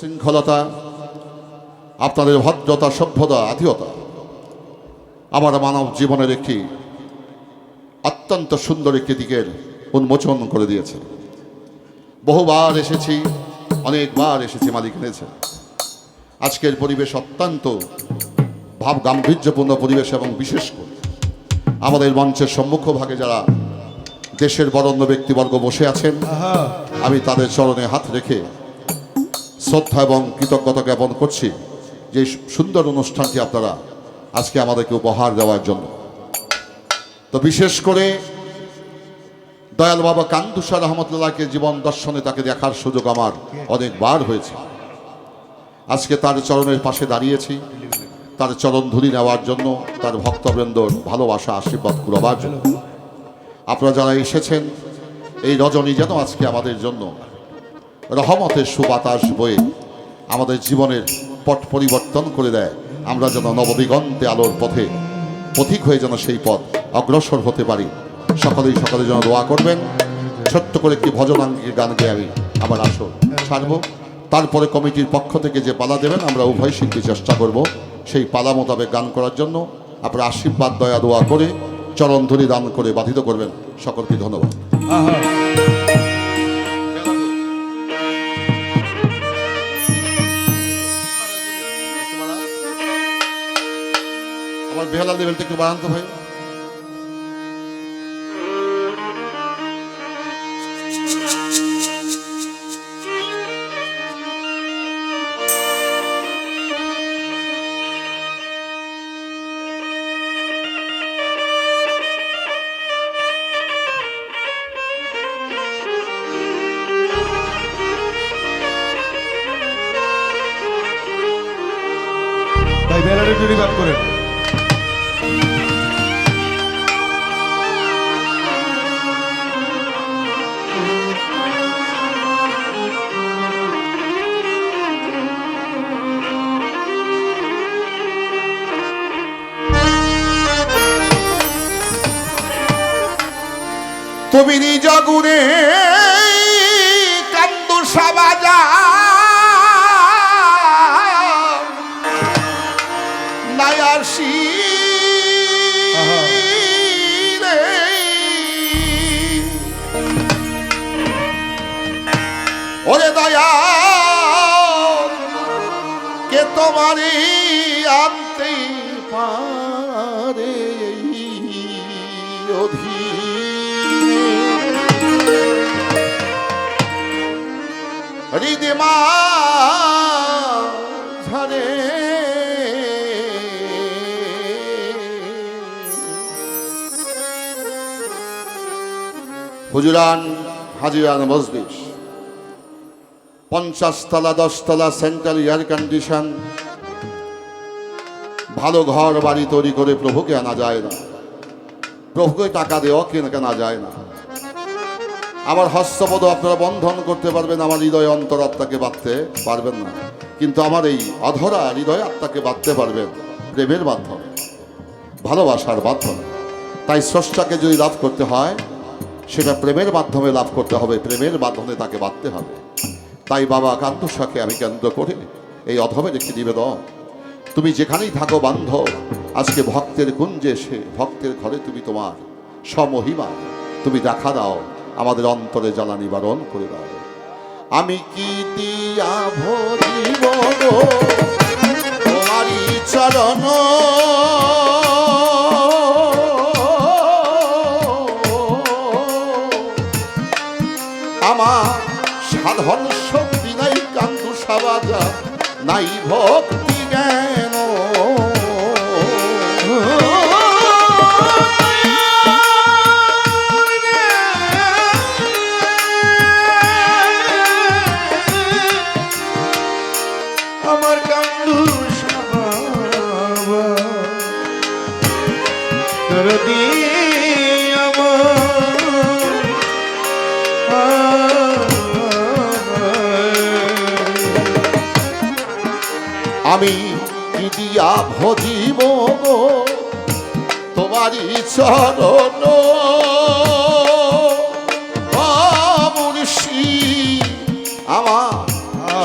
শৃঙ্খলতা আপনাদের ভদ্রতা সভ্যতা আধিয়তা আমার মানব জীবনের একটি অত্যন্ত সুন্দর একটি দিকের উন্মোচন করে দিয়েছে। বহুবার এসেছি অনেকবার এসেছি মালিক এনেছে। আজকের পরিবেশ অত্যন্ত ভাব গাম্ভীর্যপূর্ণ পরিবেশ এবং বিশেষ করে আমাদের মঞ্চের সম্মুখভাগে যারা দেশের বরণ্য ব্যক্তিবর্গ বসে আছেন আমি তাদের চরণে হাত রেখে শ্রদ্ধা এবং কৃতজ্ঞতা জ্ঞাপন করছি যে সুন্দর অনুষ্ঠানটি আপনারা আজকে আমাদেরকে উপহার দেওয়ার জন্য। তো বিশেষ করে দয়াল বাবা কান্দুসা রহমতুল্লাহকে জীবন দর্শনে তাকে দেখার সুযোগ আমার অনেকবার হয়েছে। আজকে তার চরণের পাশে দাঁড়িয়েছি। তার চরণ ধুলি নেওয়ার জন্য, তার ভক্তবৃন্দর ভালোবাসা আশীর্বাদ কুড়াবার জন্য। আপনারা যারা এসেছেন, এই রজনী যেন আজকে আমাদের জন্য রহমতের সুবাতাস বয়ে আমাদের জীবনের পট পরিবর্তন করে দেয়। আমরা যেন নবদিগন্তে আলোর পথে পথিক হয়ে যেন সেই পথ অগ্রসর হতে পারি। সকলেই সকলে যেন দোয়া করবেন। ছোট্ট করে একটি ভজনাঙ্গিক গান গেয়ে আমি আমার আসর ছাড়ব। তারপরে কমিটির পক্ষ থেকে যে পালা দেবেন, আমরা উভয় শিল্পী চেষ্টা করব সেই পালা মোতাবেক গান করার জন্য। আপনার আশীর্বাদ, দয়া, দোয়া করে চরণধরি দান করে বাধিত করবেন। সকলকে ধন্যবাদ। আমার বেহালা লেভেলটা একটু বাড়ান তো ভাই ভাই রে। ওরে দয়া কে তোমারে আনতে পারে অধীনে হুজুরান হাজিরান মজলিস পঞ্চাশ তলা দশতলা সেন্ট্রাল এয়ার কন্ডিশন। ভালো ঘর বাড়ি তৈরি করে প্রভুকে আনা যায় না। প্রভুকে টাকা দেওয়া কেনা কেনা যায় না। আমার হস্তপদ আপনারা বন্ধন করতে পারবেন, আমার হৃদয় অন্তর আত্মাকে বাঁধতে পারবেন না। কিন্তু আমার এই অধরা হৃদয় আত্মাকে বাঁধতে পারবেন প্রেমের মাধ্যমে, ভালোবাসার মাধ্যমে। তাই স্রষ্টাকে যদি লাভ করতে হয় সেটা প্রেমের মাধ্যমে লাভ করতে হবে, প্রেমের মাধ্যমে তাকে বাঁধতে হবে। তাই বাবা কান্দুসাকে আমি কেন্দ্র করে এই অধমের একটি নিবেদন। তুমি যেখানেই থাকো বান্ধব, আজকে ভক্তের কুঞ্জে এসে, ভক্তের ঘরে তুমি তোমার সমহিমা, তুমি দেখা দাও, আমাদের অন্তরে জ্বালা নিবারণ করে দাও। আমি কি দিয়া ভরিব তোমারই চরণ সাবাজা নাই ভক্তি জ্ঞান। আমি দিয়া ভজিব গো তোমারি চরণ। মুর্ষি আমার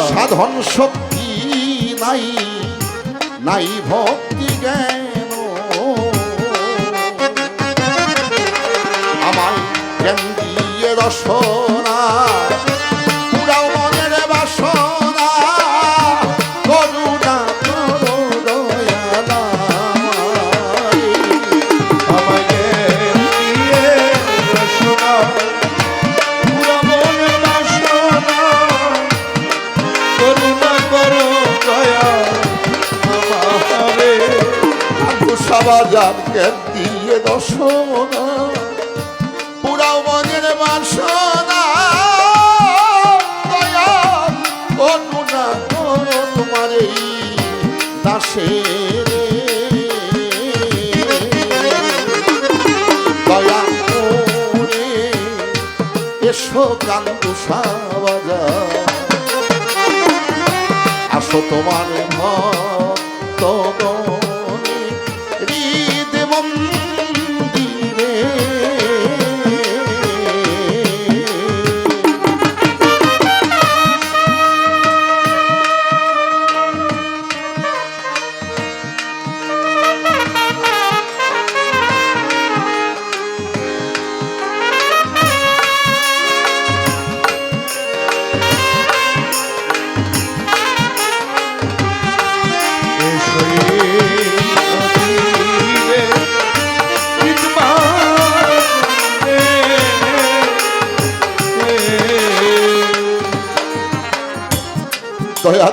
সাধন শক্তি নাই নাই ভক্তি জ্ঞান। আমার জ্ঞান দিয়ে রসন বাবা যার দিয়ে দশনা পুরাও মনের বাসনা। করুণা তোমার এই তো দয়া তোমার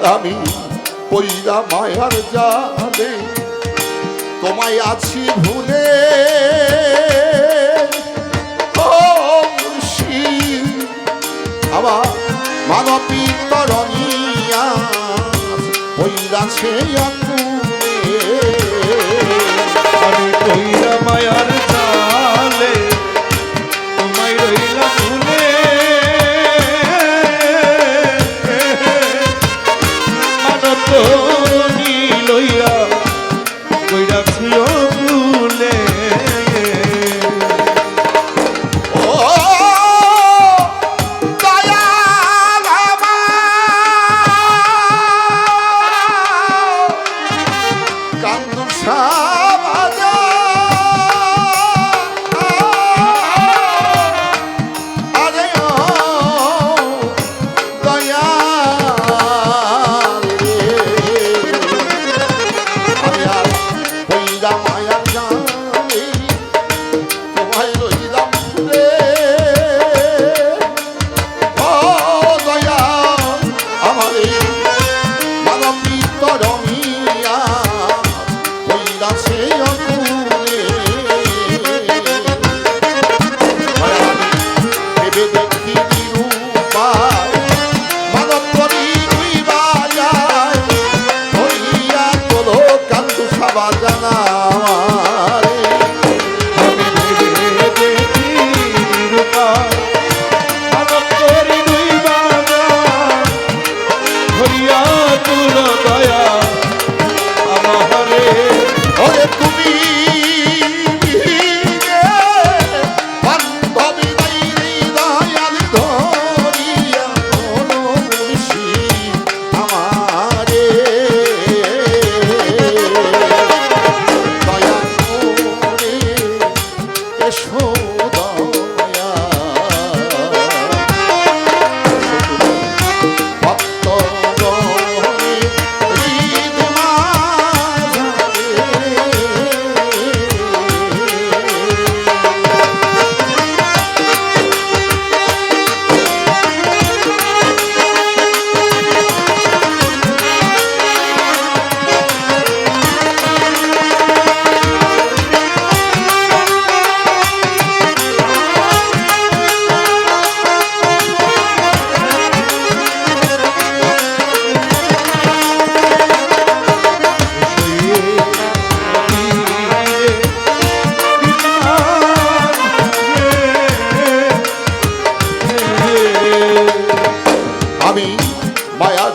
আমি পইরা মায়ার যাবে তোমায় আছি ভুলে। আবার মানবী তরণিয়া সেই আমি পইরা মায়ার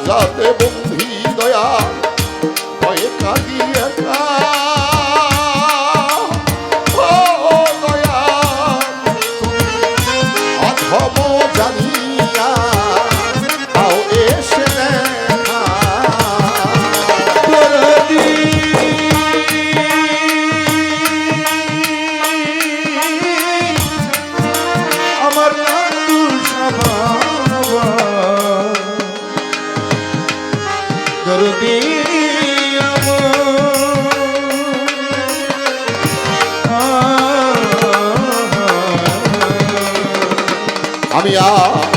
সাজাতে বন্ধু আমি আ